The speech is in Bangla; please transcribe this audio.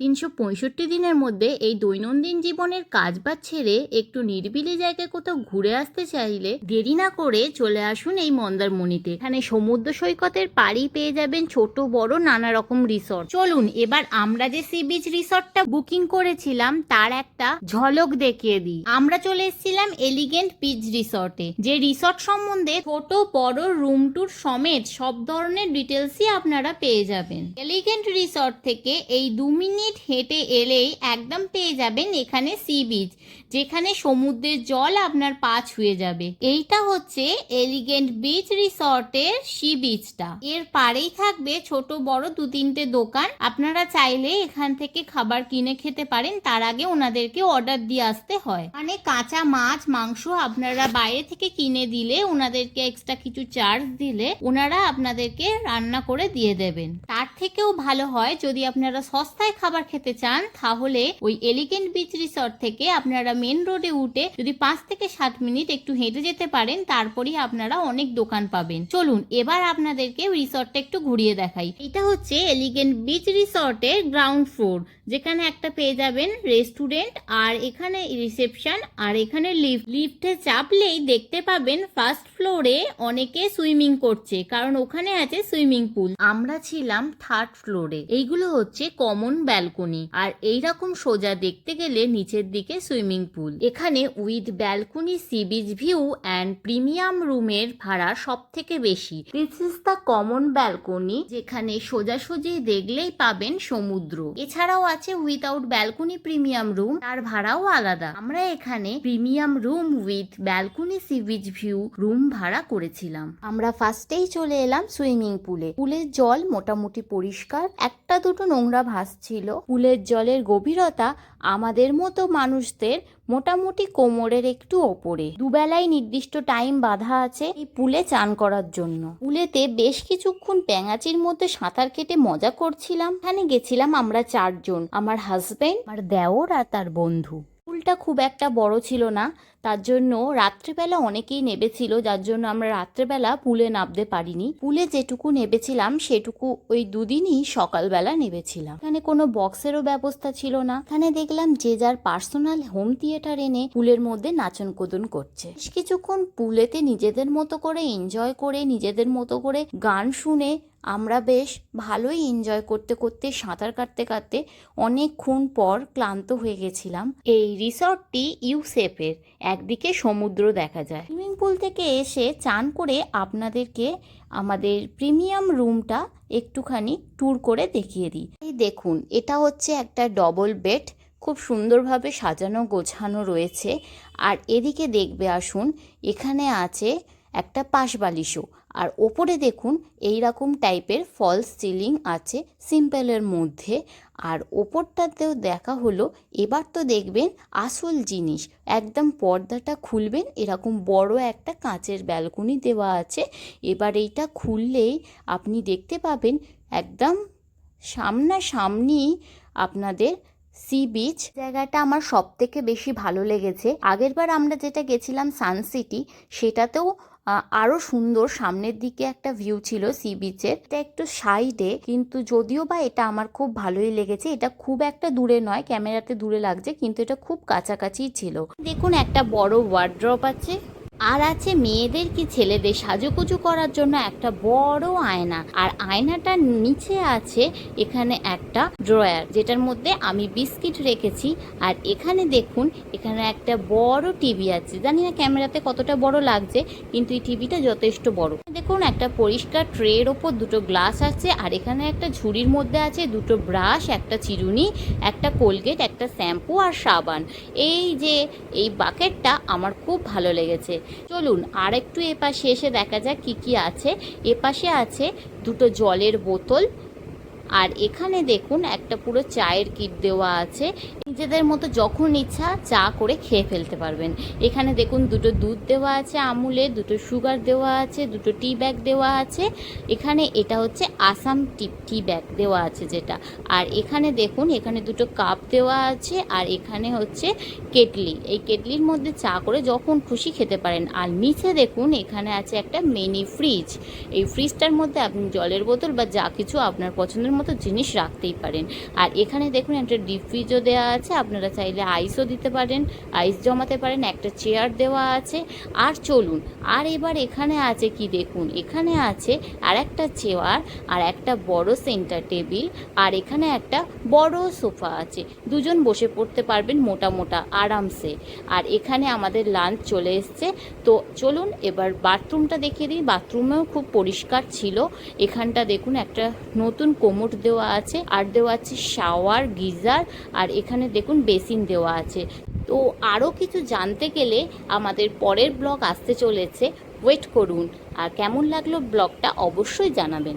তিনশো পঁয়ষট্টি দিনের মধ্যে এই দৈনন্দিন জীবনের কাজবাজ ছেড়ে একটু নিরিবিলি জায়গায় কোথাও ঘুরে আসতে চাইলে দেরি না করে চলে আসুন এই মন্দারমণিতে। এখানে সমুদ্র সৈকতের পাড়ি পেয়ে যাবেন ছোট, বড়, নানা রকম রিসর্ট চলুন, এবার আমরা যে সি বিচ রিসর্টটা বুকিং করেছিলাম, তার একটা ঝলক দেখিয়ে দিই। আমরা চলে এসেছিলাম এলিগেন্ট বিচ রিসর্টে যে রিসর্ট সম্বন্ধে ছোট, বড় রুম ট্যুর সমেত সব ধরনের ডিটেলসই আপনারা পেয়ে যাবেন। এলিগেন্ট রিসর্ট থেকে এই দু মিনিট হেঁটে এলেই একদম পেয়ে যাবেন এখানে সি বিচ যেখানে সমুদ্রের জল আপনার পা ছুঁয়ে যাবে। এইটা হচ্ছে এলিগেন্ট বিচ রিসর্টের সি বিচটা এর পাড়েই থাকবে ছোট, বড় দু তিনটে দোকান। আপনারা চাইলে এখান থেকে খাবার কিনে খেতে পারেন, তার আগে ওনাদেরকে অর্ডার দিয়ে আসতে হয়। মানে কাঁচা মাছ, মাংস আপনারা বাইরে থেকে কিনে দিলে, ওনাদেরকে এক্সট্রা কিছু চার্জ দিলে, ওনারা আপনাদেরকে রান্না করে দিয়ে দেবেন। তার থেকেও ভালো হয় যদি আপনারা সস্তায় খাবার খেতে চান, তাহলে ওই এলিগেন্ট বিচ রিসর্ট থেকে আপনারা মেন রোডে উঠে যদি পাঁচ থেকে সাত মিনিট একটু হেঁটে যেতে পারেন, তারপরেই আপনারা অনেক দোকান পাবেন। চলুন, এবার আপনাদেরকে রিসর্টটা একটু ঘুরিয়ে দেখাই। এটা হচ্ছে এলিগেন্ট বিচ রিসর্টের গ্রাউন্ড ফ্লোর যেখানে একটা পেয়ে যাবেন রেস্টুরেন্ট আর এখানে রিসেপশন আর এখানে লিফট লিফটে চাপলেই দেখতে পাবেন ফার্স্ট ফ্লোরে অনেকে সুইমিং করছে, কারণ ওখানে আছে সুইমিং পুল আমরা ছিলাম থার্ড ফ্লোরে এইগুলো হচ্ছে কমন ব্যালকনি আর এই রকম সোজা দেখতে গেলে নিচের দিকে সুইমিং পুল এখানে with balcony sea beach view and premium রুমের ভাড়া সব থেকে বেশি। This is the common balcony যেখানে সোজাসুজি দেখলেই পাবেন সমুদ্র। এছাড়াও আছে উইথাউট ব্যালকনি প্রিমিয়াম রুম তার ভাড়াও আলাদা। আমরা এখানে premium room with balcony sea beach view room ভাড়া করেছিলাম। আমরা ফার্স্টেই চলে এলাম সুইমিং পুলে পুলের জল মোটামুটি পরিষ্কার। একটা দুটো নোংরা ভাসছিল পুলের জলের গভীরতা আমাদের মতো মানুষদের মোটামুটি কোমরের একটু ওপরে। দুবেলায় নির্দিষ্ট টাইম বাধা আছে এই পুলে চান করার জন্য। পুলেতে বেশ কিছুক্ষণ প্যাঙাচির মধ্যে সাঁতার কেটে মজা করছিলাম। এখানে গেছিলাম আমরা চারজন, আমার হাজবেন্ড আমার দেওর আর তার বন্ধু। পুলটা খুব একটা বড় ছিল না। তার জন্য রাত্রেবেলা অনেকেই নেবেছিল, যার জন্য আমরা রাত্রেবেলা পুলে নামতে পারিনি। পুলে যেটুকু নেবেছিলাম, সেটুকু ওই দুদিনই সকালবেলা নেবেছিলাম। এখানে কোনো বক্সেরও ব্যবস্থা ছিল না। এখানে দেখলাম যে যার পার্সোনাল হোম থিয়েটার এনে পুলের মধ্যে নাচন কোদন করছে। বেশ কিছুক্ষণ পুলেতে নিজেদের মতো করে এনজয় করে, নিজেদের মতো করে গান শুনে আমরা বেশ ভালোই এনজয় করতে করতে, সাঁতার কাটতে কাটতে অনেকক্ষণ পর ক্লান্ত হয়ে গেছিলাম। এই রিসর্টটি ইউসেফের, একদিকে সমুদ্র দেখা যায়। সুইমিং পুল থেকে এসে চান করে আপনাদেরকে আমাদের প্রিমিয়াম রুমটা একটুখানি ট্যুর করে দেখিয়ে দিই। এই দেখুন, এটা হচ্ছে একটা ডবল বেড, খুব সুন্দরভাবে সাজানো গোছানো রয়েছে। আর এদিকে দেখবে, আসুন, এখানে আছে একটা পাশ বালিশও আর ওপরে দেখুন এই রকম টাইপের ফলস সিলিং আছে সিম্পলের মধ্যে। আর ওপরটাতেও দেখা হলো, এবার তো দেখবেন আসল জিনিস, একদম পর্দাটা খুলবেন, এরকম বড় একটা কাঁচের ব্যালকনি দেওয়া আছে। এবার এইটা খুললেই আপনি দেখতে পাবেন একদম সামনা সামনাসামনি আপনাদের সি বিচ জায়গাটা আমার সব থেকে বেশি ভালো লেগেছে। আগেরবার আমরা যেটা গেছিলাম সানসিটি সেটাতেও আরও সুন্দর সামনের দিকে একটা ভিউ ছিল সি বিচের এটা একটু সাইডে কিন্তু যদিও বা এটা আমার খুব ভালোই লেগেছে, এটা খুব একটা দূরে নয় ক্যামেরাতে দূরে লাগছে, কিন্তু এটা খুব কাছাকাছি ছিল। দেখুন, একটা বড় ওয়ার্ড্রপ আছে। আর আছে মেয়েদের কি ছেলেদের সাজুগুজু করার জন্য একটা বড় আয়না? আর আয়নাটার নিচে আছে এখানে একটা ড্রয়ার, যেটার মধ্যে আমি বিস্কিট রেখেছি। আর এখানে দেখুন, এখানে একটা বড় টিভি আছে। জানি না ক্যামেরাতে কতটা বড় লাগছে, কিন্তু এই টিভিটা যথেষ্ট বড়। দেখুন, একটা পরিষ্কার ট্রের ওপর দুটো গ্লাস আছে, আর এখানে একটা ঝুড়ির মধ্যে আছে দুটো ব্রাশ, একটা চিরুনি, একটা কোলগেট, একটা শ্যাম্পু আর সাবান। এই যে, এই বাকেটটা আমার খুব ভালো লেগেছে। চলুন আর একটু এপাশে এসে দেখা যাক কি কি আছে। এপাশে আছে দুটো জলের বোতল আর এখানে দেখুন একটা পুরো চায়ের কিট দেওয়া আছে। নিজেদের মতো যখন ইচ্ছা চা করে খেয়ে ফেলতে পারবেন। এখানে দেখুন দুটো দুধ দেওয়া আছে, আমুলে, দুটো সুগার দেওয়া আছে, দুটো টি ব্যাগ দেওয়া আছে। এখানে এটা হচ্ছে আসাম টি টি ব্যাগ দেওয়া আছে যেটা। আর এখানে দেখুন, এখানে দুটো কাপ দেওয়া আছে আর এখানে হচ্ছে কেটলি। এই কেটলির মধ্যে চা করে যখন খুশি খেতে পারেন। আর নিচে দেখুন, এখানে আছে একটা মিনি ফ্রিজ এই ফ্রিজটার মধ্যে আপনি জলের বোতল বা যা কিছু আপনার পছন্দের মতো জিনিস রাখতেই পারেন। আর এখানে দেখুন একটা ডিপ ফ্রিজও দেওয়া আছে, আপনারা চাইলে আইসও দিতে পারেন আইস জমাতে পারেন, একটা চেয়ার দেওয়া আছে। আর চলুন, আর এবার এখানে আছে কি দেখুন? এখানে আছে আর একটা চেয়ার আর একটা বড় সেন্টার টেবিল আর এখানে একটা বড় সোফা আছে। দুজন বসে পড়তে পারবেন মোটা মোটা, আরামসে। আর এখানে আমাদের লাঞ্চ চলে এসছে। তো চলুন, এবার বাথরুমটা দেখিয়ে দিই। বাথরুমেও খুব পরিষ্কার ছিল। এখানটা দেখুন, একটা নতুন কোমোট দেওয়া আছে। আর দেওয়া আছে শাওয়ার গিজার, আর এখানে দেখুন বেসিন দেওয়া আছে। তো আরও কিছু জানতে গেলে আমাদের পরের ব্লগ আসতে চলেছে। ওয়েট করুন। আর কেমন লাগল ব্লগটা অবশ্যই জানাবেন।